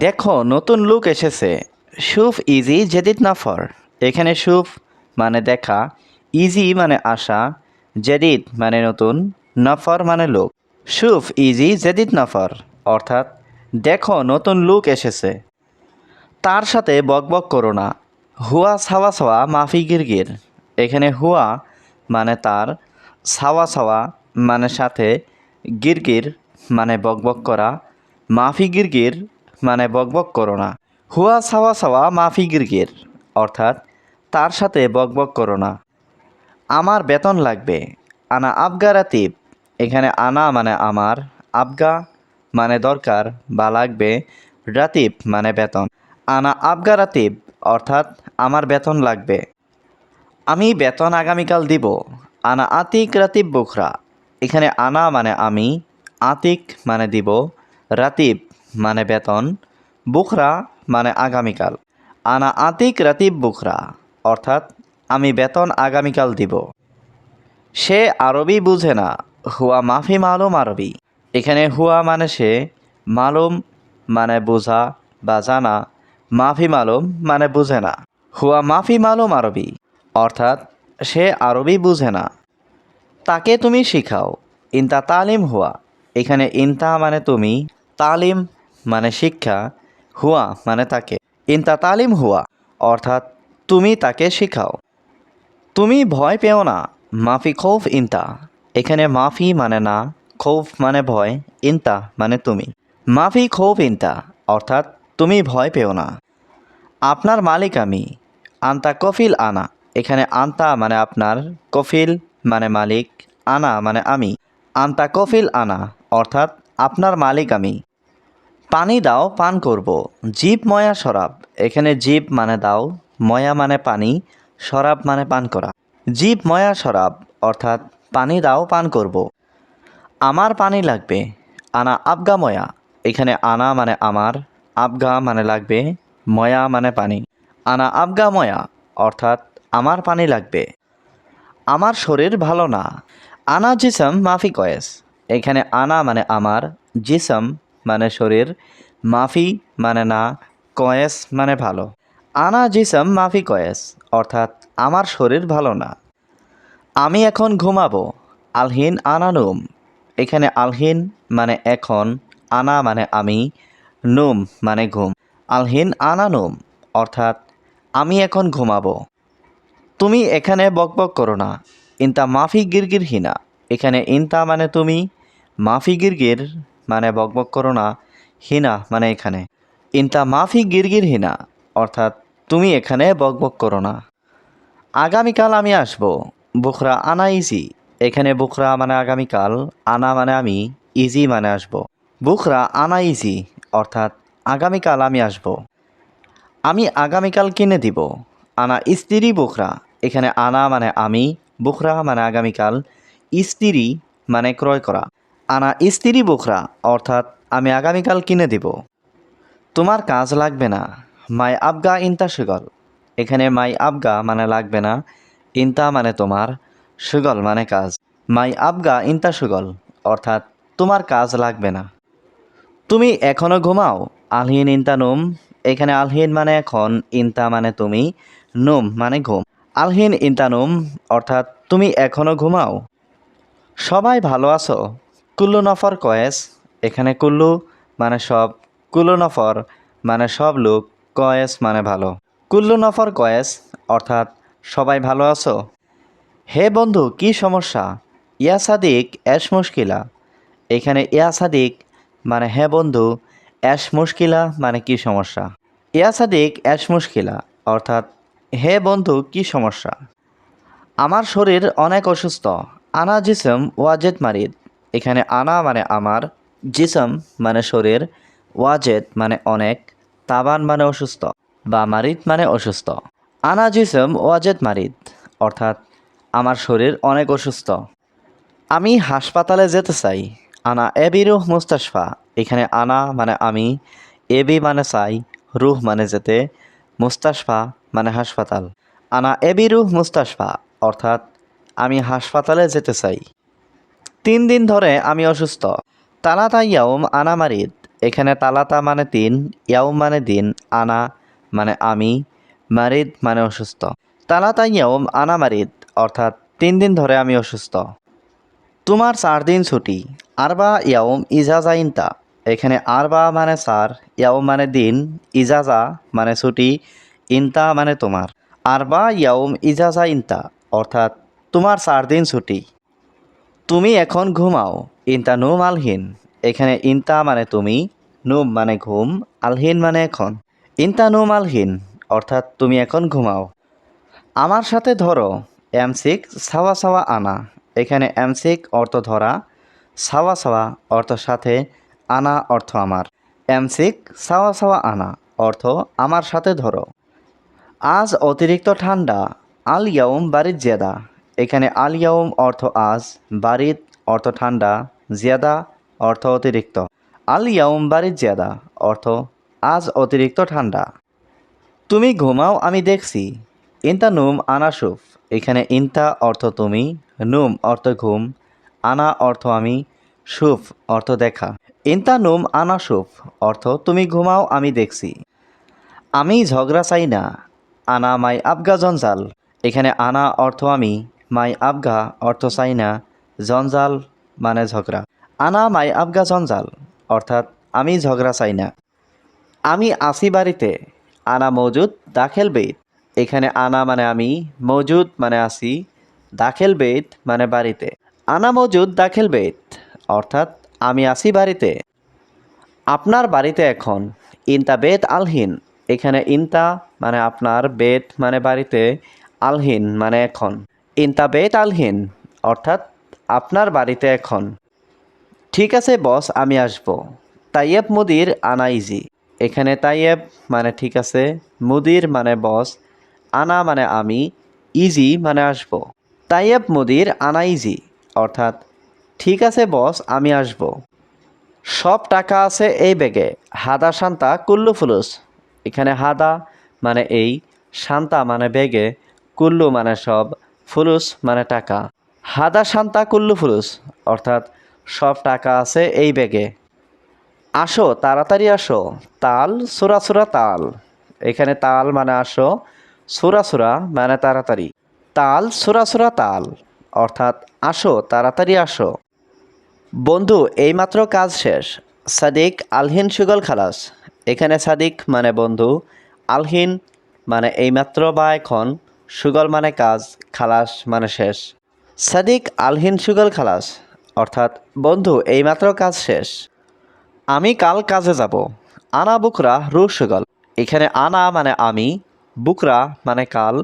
দেখো, নতুন লুক এসেছে। সুফ ইজি জেদিদ নাফর এখানে সুফ মানে দেখা ইজি মানে আসা জেদিদ মানে নতুন নফর মানে লোক সুফ ইজি জেদিদ নফর অর্থাৎ, দেখো, নতুন লুক এসেছে। তার সাথে বকবক করো না। হুয়া সাওয়া সাওয়া মাফি গিরগির এখানে হুয়া মানে তার সাওয়া সাওয়া মানে সাথে গিরগির মানে বকবক করা, মাফি গিরগির মানে বকবক করো না। হুয়া সাওয়া সাওয়া মাফি গিরগির অর্থাৎ তার সাথে বকবক করো না। আমার বেতন লাগবে। আনা আবগা রাতিব। এখানে আনা মানে আমার, আবগা মানে দরকার বা লাগবে। রাতিব মানে বেতন। আনা আবগা রাতিব, অর্থাৎ আমার বেতন লাগবে। আমি বেতন আগামীকাল দিব। আনা আতিক রাতিব বুখরা। এখানে আনা মানে আমি, আতিক মানে দিব, রাতিব মানে বেতন, বুখরা মানে আগামীকাল। আনা আতিক রাতিব বুখরা, অর্থাৎ আমি বেতন আগামীকাল দিব। সে আরবি বুঝে না, হুয়া মাফি মালুম আরবি। এখানে হুয়া মানে সে মালুম মানে বোঝা বা জানা, মাফি মালুম মানে বুঝে না। হুয়া মাফি মালুম আরবি, অর্থাৎ সে আরবি বুঝে না। তাকে তুমি শিখাও, ইনতা তালিম হুয়া। এখানে ইনতা মানে তুমি তালিম মানে শিক্ষা, হুয়া মানে তাকে। ইনতা তালিম হুয়া, অর্থাৎ তুমি তাকে শিখাও। তুমি ভয় পেও না, মাফি খৌফ ইনতা। এখানে মাফি মানে না, খৌফ মানে ভয়, ইনতা মানে তুমি। মাফি খৌফ ইনতা, অর্থাৎ তুমি ভয় পেও না। আপনার মালিক আমি, আন্তা কফিল আনা। এখানে আন্তা মানে আপনার, কফিল মানে মালিক, আনা মানে আমি। আন্তা কফিল আনা, অর্থাৎ আপনার মালিক আমি। পানি দাও, পান করব। জীব ময়া শরাব। এখানে জীব মানে দাও, ময়া মানে পানি, শরাব মানে পান করা। জীব ময়া শরাব, অর্থাৎ পানি দাও, পান করব। আমার পানি লাগবে, আনা আবগা ময়া। এখানে আনা মানে আমার, আবগা মানে লাগবে, ময়া মানে পানি। আনা আবগা ময়া, অর্থাৎ আমার পানি লাগবে। আমার শরীর ভালো না। আনা জিসম মাফি কয়েস এখানে আনা মানে আমার, জিসম মানে শরীর, মাফি মানে না, কয়েস মানে ভালো। আনা জিসম মাফি কয়েস, অর্থাৎ আমার শরীর ভালো না। আমি এখন ঘুমাবো, আলহিন আনা নুম এখানে আলহিন মানে এখন, আনা মানে আমি, নুম মানে ঘুম। আলহিন আনা নুম অর্থাৎ আমি এখন ঘুমাবো। তুমি এখানে বকবক করো না। ইনতা মাফি গিরগির হিনা এখানে ইনতা মানে তুমি, মাফি গিরগির মানে বকবক করো না, হিনা মানে এখানে। ইনতা মাফি গিরগির হিনা, অর্থাৎ তুমি এখানে বকবক করো না। আগামীকাল আমি আসব, বুখরা আনা ইজি। এখানে বুখরা মানে আগামীকাল, আনা মানে আমি, ইজি মানে আসব। বুখরা আনা ইজি, অর্থাৎ আগামীকাল আমি আসব। আমি আগামীকাল কিনে দিব, আনা স্ত্রী বুখরা। এখানে আনা মানে আমি, বুখরা মানে আগামীকাল, স্ত্রী মানে ক্রয় করা। আনা স্ত্রী বুখরা, অর্থাৎ আমি আগামীকাল কিনে দিব। তোমার কাজ লাগবে না, মাই আবগা ইনতা সুগল। এখানে মাই আবগা মানে লাগবে না, ইনতা মানে তোমার, সুগল মানে কাজ। মাই আবগা ইনতা সুগল, অর্থাৎ তোমার কাজ লাগবে না। তুমি এখনও ঘুমাও, আলহিন ইনতা নুম। এখানে আলহিন মানে এখন, ইনতা মানে তুমি, নুম মানে ঘুম। আলহিন ইনতা নুম, অর্থাৎ তুমি এখনও ঘুমাও। সবাই ভালো আছো কুল্লু নফর কয়েস, এখানে কুল্লু মানে সব, কুল্লু নফর মানে সব লোক, কয়েস মানে ভালো। কুল্লু নফর কয়েস, অর্থাৎ সবাই ভালো আছো? হে বন্ধু, কি সমস্যা? ইয়া সাদিক অ্যাশ মুশকিলা। এখানে ইয়া সাদিক মানে হে বন্ধু অ্যাশ মুশকিলা মানে কি সমস্যা? ইয়া সাদিক অ্যাশ মুশকিলা, অর্থাৎ হে বন্ধু, কি সমস্যা? আমার শরীর অনেক অসুস্থ। আনা জিসম ওয়াজেদ মারিদ। এখানে আনা মানে আমার, জিসম মানে শরীর, ওয়াজেদ মানে অনেক, তাবান মানে অসুস্থ বা মারিদ মানে অসুস্থ। আনা জিসম, ওয়াজেদ, মারিদ, অর্থাৎ আমার শরীর অনেক অসুস্থ। আমি হাসপাতালে যেতে চাই, আনা এবি রুহ মুস্তাশফা, এখানে আনা মানে আমি, এবি মানে চাই, রুহ মানে যেতে, মুস্তাশফা মানে হাসপাতাল। আনা এবি রুহ মুস্তাশফা, অর্থাৎ আমি হাসপাতালে যেতে চাই। তিন দিন ধরে আমি অসুস্থ। তালা তাইয়াউম আনা মারিদ। এখানে তালাতা মানে তিন, ইয়াউম মানে দিন, আনা মানে আমি, মারিদ মানে অসুস্থ। তালাতা ইয়াউম আনা মারিদ, অর্থাৎ তিন দিন ধরে আমি অসুস্থ। তোমার চার দিন ছুটি। আরবা ইয়াউম ইজাজা ইনতা। এখানে আরবা মানে চার, ইয়াউম মানে দিন, ইজাজা মানে ছুটি, ইনতা মানে তোমার। আরবা ইয়াউম ইজাজা ইনতা, অর্থাৎ তোমার চার দিন ছুটি। তুমি এখন ঘুমাও। ইনতা নুম আলহিন। এখানে ইনতা মানে তুমি, নুম মানে ঘুম, আলহিন মানে এখন। ইনতা নুম আলহিন, অর্থাৎ তুমি এখন ঘুমাও। আমার সাথে ধরো, এমসিক সাওয়া সাওয়া আনা। এখানে এমসিক অর্থ ধরা, সাওয়া সাওয়া অর্থ সাথে, আনা অর্থ আমার। এমসিক সাওয়া সাওয়া আনা, অর্থ আমার সাথে ধরো। আজ অতিরিক্ত ঠান্ডা, আল ইয়াউম বারিদ জিয়াদা এখানে আল ইয়াউম অর্থ আজ, বারিদ অর্থ ঠান্ডা, জিয়াদা অর্থ অতিরিক্ত। আল ইয়াউম বারিদ জিয়াদা অর্থ আজ অতিরিক্ত ঠান্ডা। তুমি ঘুমাও, আমি দেখছি। ইনতা নুম, আনা সুফ এখানে ইনতা অর্থ তুমি, নুম অর্থ ঘুম, আনা অর্থ আমি সুফ অর্থ দেখা। ইনতা নুম, আনা সুফ অর্থ তুমি ঘুমাও, আমি দেখছি। আমি ঝগড়া চাই না, আনা মাই আবগা জঞ্জাল। এখানে আনা অর্থ আমি মাই আবগা অর্থ চাই না জঞ্জাল মানে ঝগড়া। আনা মাই আবগা জঞ্জাল, অর্থাৎ আমি ঝগড়া চাই না আমি আসি বাড়িতে, আনা মজুদ দাখেল বেদ এখানে আনা মানে আমি, মজুদ মানে আসি দাখেল বেদ মানে বাড়িতে। আনা মজুদ দাখেল বেদ অর্থাৎ আমি আসি বাড়িতে। আপনার বাড়িতে এখন ইনতা বেত আলহিন। এখানে ইনতা মানে আপনার, বেত মানে বাড়িতে, আলহিন মানে এখন। ইনতা বেত আলহিন, অর্থাৎ আপনার বাড়িতে এখন। ঠিক আছে, বস, আমি আসব। তাইয়েব মুদির আনা ইজি। এখানে তাইয়েব মানে ঠিক আছে, মুদির মানে বস, আনা মানে আমি, ইজি মানে আসব। তাইয়েব মুদির আনা ইজি, অর্থাৎ ঠিক আছে, বস, আমি আসব। সব টাকা আছে এই ব্যাগে। হাদা শান্তা কুল্লু ফুলুস। এখানে হাদা মানে এই, শান্তা মানে ব্যাগে, কুল্লু মানে সব ফুলুস মানে টাকা। হাদা শান্তা কুল্লু ফুলুস, অর্থাৎ সব টাকা আছে এই ব্যাগে। আসো, তাড়াতাড়ি আসো। তাল, সুরা সুরা তাল। এখানে তাল মানে আসো, সুরা সুরা মানে তাড়াতাড়ি। তাল, সুরা সুরা তাল, অর্থাৎ আসো, তাড়াতাড়ি আসো। বন্ধু, এইমাত্র কাজ শেষ। সাদিক, আলহিন সুগল খালাস। এখানে সাদিক মানে বন্ধু, আলহিন মানে এইমাত্র বা এখন। সুগল মানে কাজ, খালাস মানে শেষ। সাদিক আলহিন সুগল খালাস, অর্থাৎ, বন্ধু, এইমাত্র কাজ শেষ। আমি কাল কাজে যাব। আনা বুকরা রুহ সুগল। এখানে আনা মানে আমি, বুকরা মানে কাল,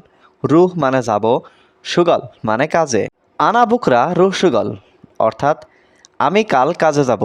রুহ মানে যাব, সুগল মানে কাজে। আনা বুকরা রুহ সুগল, অর্থাৎ, আমি কাল কাজে যাব।